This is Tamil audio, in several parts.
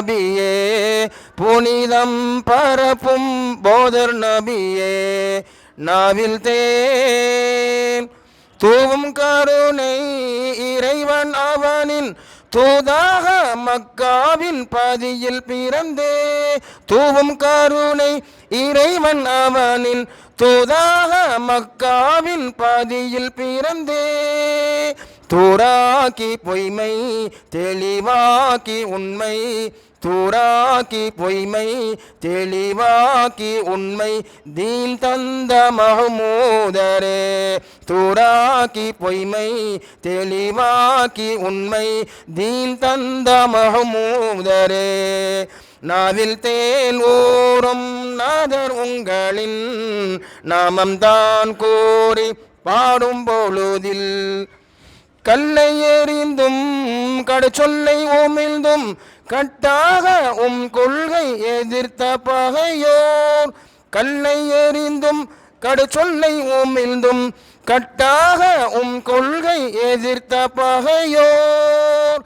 நபியே புனிதம் பரப்பும் போதர் நபியே நாவில் தேன். தூவும் கருணை இறைவன் அவனின் தூதாக மக்காவின் பாதியில் பிறந்தே. தூவும் கருணை இறைவன் அவனின் தூதாக மக்காவின் பாதியில் பிறந்தே. தூராக்கி பொய்மை தெளிவாக்கி உண்மை தூராக்கி பொய்மை தெளிவாக்கி உண்மை தீன் தந்த மகமூதரே. தூராக்கி பொய்மை தெளிவாக்கி உண்மை தீன் தந்த மகமூதரே. நாவில் தேன் ஊறும் நாதர் உங்களின் நாமம் தான் கூறி பாடும் பொழுதில் கல்லை எறிந்தும் கடச்சொல்லை உமிழ்ந்தும் கட்டாக உம் கொள்கை எதிர்த்த பகையோர் கல்லை எறிந்தும் கடுச்சொல்லை உமிழ்ந்தும் கட்டாக உம் கொள்கை எதிர்த்த பகையோர்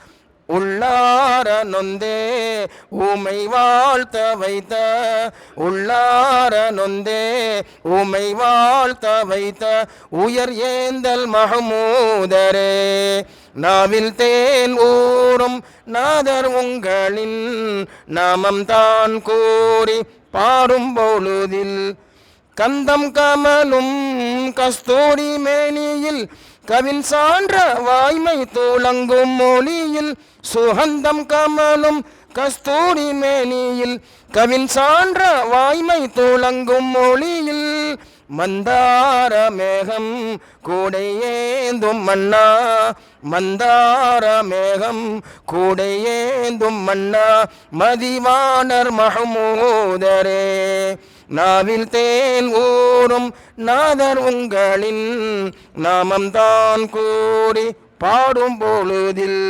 உள்ளார நொந்தே உமை வாழ்த்த வைத்த உள்ளார நொந்தே உமை வாழ்த்த வைத்த உயர் ஏந்தல் மகமூதரே. நாவில் தேன் ஊறும் நாதர் உங்களின் நாமம் தான் கூறி பாடும் பொழுதில் கந்தம் கமலும் கஸ்தூரி மேனியில் கவின் சான்ற வாய்மை தூளங்கும் மொழியில் சுகந்தம் கமலும் கஸ்தூரி மேனியில் கவின் சான்ற வாய்மை தூளங்கும் மொழியில் மந்தார மேகம் கூடையேந்தும் மன்னா மந்தார மேகம் கூடையேந்தும் மன்னா மதிவானர் மகமூதரே நாவில் தேன் ஊறும் நாதர் உங்களின் நாமம்தான் கூடி பாடும் பொழுதில்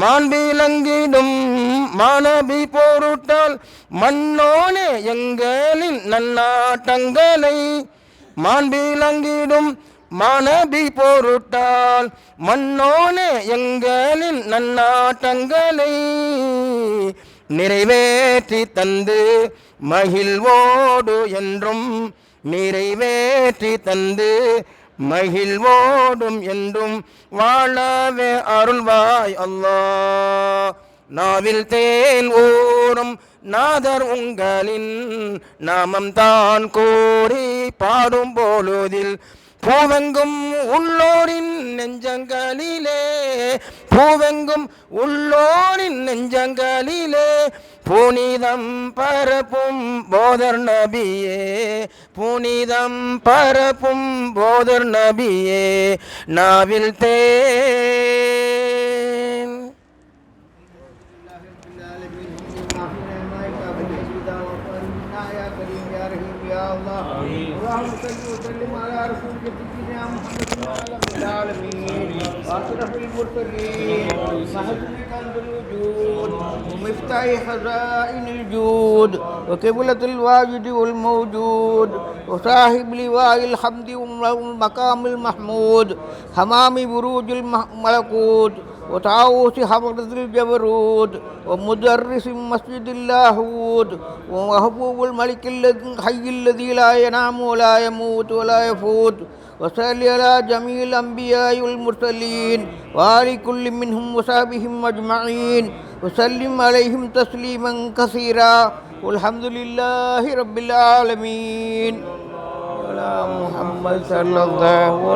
மாண்பிலங்கிடும் மாணவி போருட்டால் மண்ணோனே எங்களின் நன்னாட்டங்களை. மாண்பிலங்கிடும் மாணவி போருட்டால் மண்ணோனே எங்களின் நன்னாட்டங்களை. நிறைவேற்றி தந்து மகிழ்வோடு என்றும் நிறைவேற்றி தந்து மகிழ்வோடும் என்றும் வாழவே அருள்வாய் அல்லா. நாவில் தேன் ஊறும் நாதர் உங்களின் நாமம் தான் கூறி பாடும் பொழுதில் பூவெங்கும் உள்ளோரின் நெஞ்சங்களிலே பூவெங்கும் உள்ளோரின் நெஞ்சங்களிலே புனிதம் பரப்பும் போதர் நபியே புனிதம் பரப்பும் போதர் நபியே நாவில் தேன் اللهم صل وسلم على رسولك واشرف المرسلين ومفتاح خزائن الجود وقبلة الواجد والموجود وصاحب لواء الحمد والمقام المحمود حمام بروج الملكوت وتعوث حضرة الجبروت ومدرس مسجد اللاهوت ومحبوب الملك الحي الذي لا ينام ولا يموت ولا يفوت وصل على جميع الأنبياء والمرسلين وآل كل منهم وصحبهم أجمعين. وسلم عليهم تسليما كثيرا. والحمد لله رب العالمين. على محمد صلى الله عليه